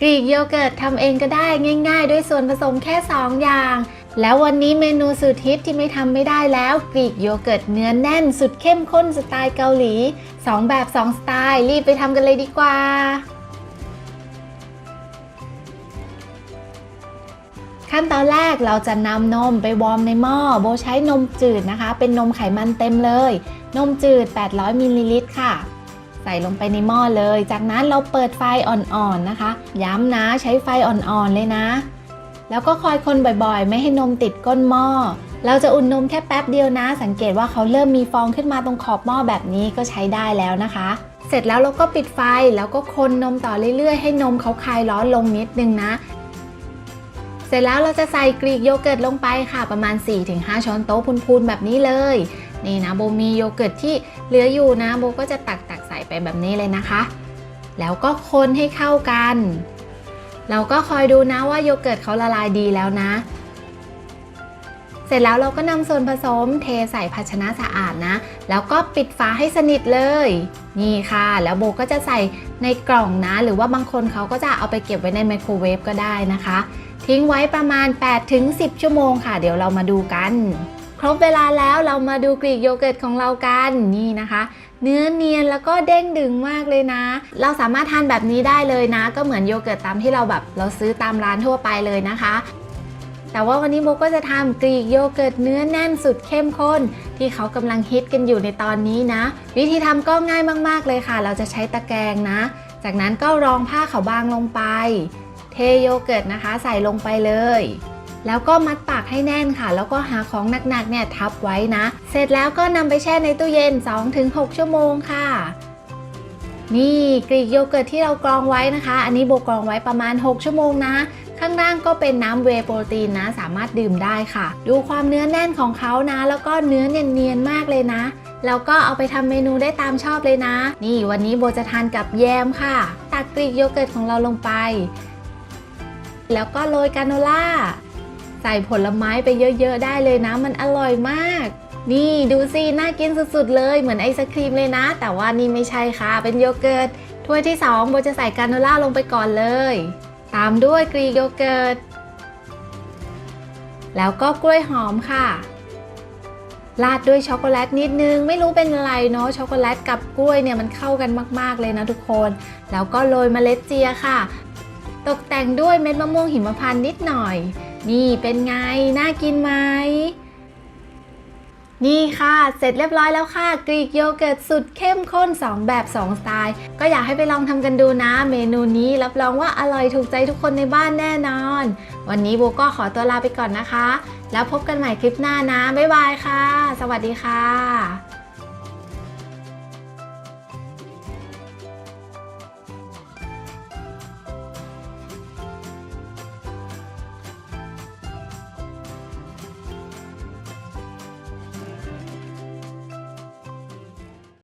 กรีกโยเกิร์ตทำเองก็ได้ง่าย ๆ ด้วยส่วนผสมแค่ 2 อย่าง แล้ววันนี้เมนูสุดฮิตที่ไม่ทำไม่ได้แล้ว กรีกโยเกิร์ตเนื้อแน่นสุดเข้มข้นสไตล์เกาหลี 2 แบบ 2 สไตล์ รีบไปทำกันเลยดีกว่า ขั้นตอนแรกเราจะนำนมไปวอร์มในหม้อโบใช้นมจืดนะคะ เป็นนมไขมันเต็มเลย นมจืด 800มิลลิลิตรค่ะ ใส่ลงไปในหม้อเลย จากนั้นเราเปิดไฟอ่อนๆนะคะ ย้ำนะใช้ไฟอ่อนๆเลยนะ แล้วก็คอยคนบ่อยๆ ไม่ให้นมติดก้นหม้อ เราจะอุ่นนมแค่แป๊บเดียวนะ สังเกตว่าเขาเริ่มมีฟองขึ้นมาตรงขอบหม้อแบบนี้ก็ใช้ได้แล้วนะคะ เสร็จแล้วเราก็ปิดไฟแล้วก็คนนมต่อเรื่อยๆ ให้นมเขาคลายร้อนลงนิดนึงนะเสร็จแล้วเราจะใส่กรีกโยเกิร์ตลงไปค่ะประมาณ 4-5 ช้อนโต๊ะพูนๆแบบนี้เลย นี่นะโบมีโยเกิร์ตที่เหลืออยู่นะโบก็จะตักตัก ไปแบบนี้เลยนะคะ แล้วก็คนให้เข้ากัน เราก็คอยดูนะว่าโยเกิร์ตเขาละลายดีแล้วนะ เสร็จแล้วเราก็นำส่วนผสมเทใส่ภาชนะสะอาดนะ แล้วก็ปิดฝาให้สนิทเลย นี่ค่ะ แล้วโบก็จะใส่ในกล่องนะ หรือว่าบางคนเขาก็จะเอาไปเก็บไว้ในไมโครเวฟก็ได้นะคะ ทิ้งไว้ประมาณ 8-10 ชั่วโมงค่ะ เดี๋ยวเรามาดูกัน ครบเวลาแล้วเรามาดูกรีกโยเกิร์ตของเรากันนี่นะคะ เนื้อเนียนแล้วก็เด้งดึงมากเลยนะ เราสามารถทานแบบนี้ได้เลยนะ ก็เหมือนโยเกิร์ตตามที่เราแบบเราซื้อตามร้านทั่วไปเลยนะคะ แต่ว่าวันนี้โบก็จะทำกรีกโยเกิร์ตเนื้อแน่นสุดเข้มข้น ที่เขากำลังฮิตกันอยู่ในตอนนี้นะ วิธีทำก็ง่ายมากๆเลยค่ะ เราจะใช้ตะแกรงนะ จากนั้นก็รองผ้าขาวบางลงไป เทโยเกิร์ตนะคะ ใส่ลงไปเลย แล้วก็มัดปากให้แน่นค่ะ แล้วก็หาของหนักๆเนี่ยทับไว้นะ เสร็จแล้วก็นำไปแช่ในตู้เย็น 2-6 ชั่วโมงค่ะนี่กรีกโยเกิร์ตที่เรากรองไว้นะคะ อันนี้โบกรองไว้ประมาณ 6 ชั่วโมงนะ ข้างล่างก็เป็นน้ำเวโปรตีนนะ สามารถดื่มได้ค่ะ ดูความเนื้อแน่นของเขานะ แล้วก็เนื้อเนียนๆมากเลยนะ แล้วก็เอาไปทำเมนูได้ตามชอบเลยนะ นี่วันนี้โบจะทานกับแยมค่ะ ตักกรีกโยเกิร์ตของเราลงไป แล้วก็โรยกราโนล่า ใส่ผลไม้ไปเยอะๆได้เลยนะ มันอร่อยมาก นี่ดูสิน่ากินสุดๆเลยเหมือนไอศครีมเลยนะ แต่ว่านี่ไม่ใช่ค่ะ เป็นโยเกิร์ตถ้วยที่2โบจะใส่กราโนล่าลงไปก่อนเลย ตามด้วยกรีโยเกิร์ตแล้วก็กล้วยหอมค่ะราดด้วยช็อกโกแลตนิดนึง ไม่รู้เป็นอะไรเนาะช็อกโกแลตกับกล้วยเนี่ยมันเข้ากันมากๆเลยนะทุกคน แล้วก็โรยเมล็ดเจียค่ะ ตกแต่งด้วยเม็ดมะม่วงหิมพานต์นิดหน่อย นี่เป็นไง น่ากินไหม นี่ค่ะ เสร็จเรียบร้อยแล้วค่ะ กรีกโยเกิร์ตสุดเข้มข้น 2 แบบ 2 สไตล์ ก็อยากให้ไปลองทำกันดูนะ เมนูนี้รับรองว่าอร่อยถูกใจทุกคนในบ้านแน่นอน วันนี้โบก็ขอตัวลาไปก่อนนะคะ แล้วพบกันใหม่คลิปหน้านะ บ๊ายบายค่ะ สวัสดีค่ะ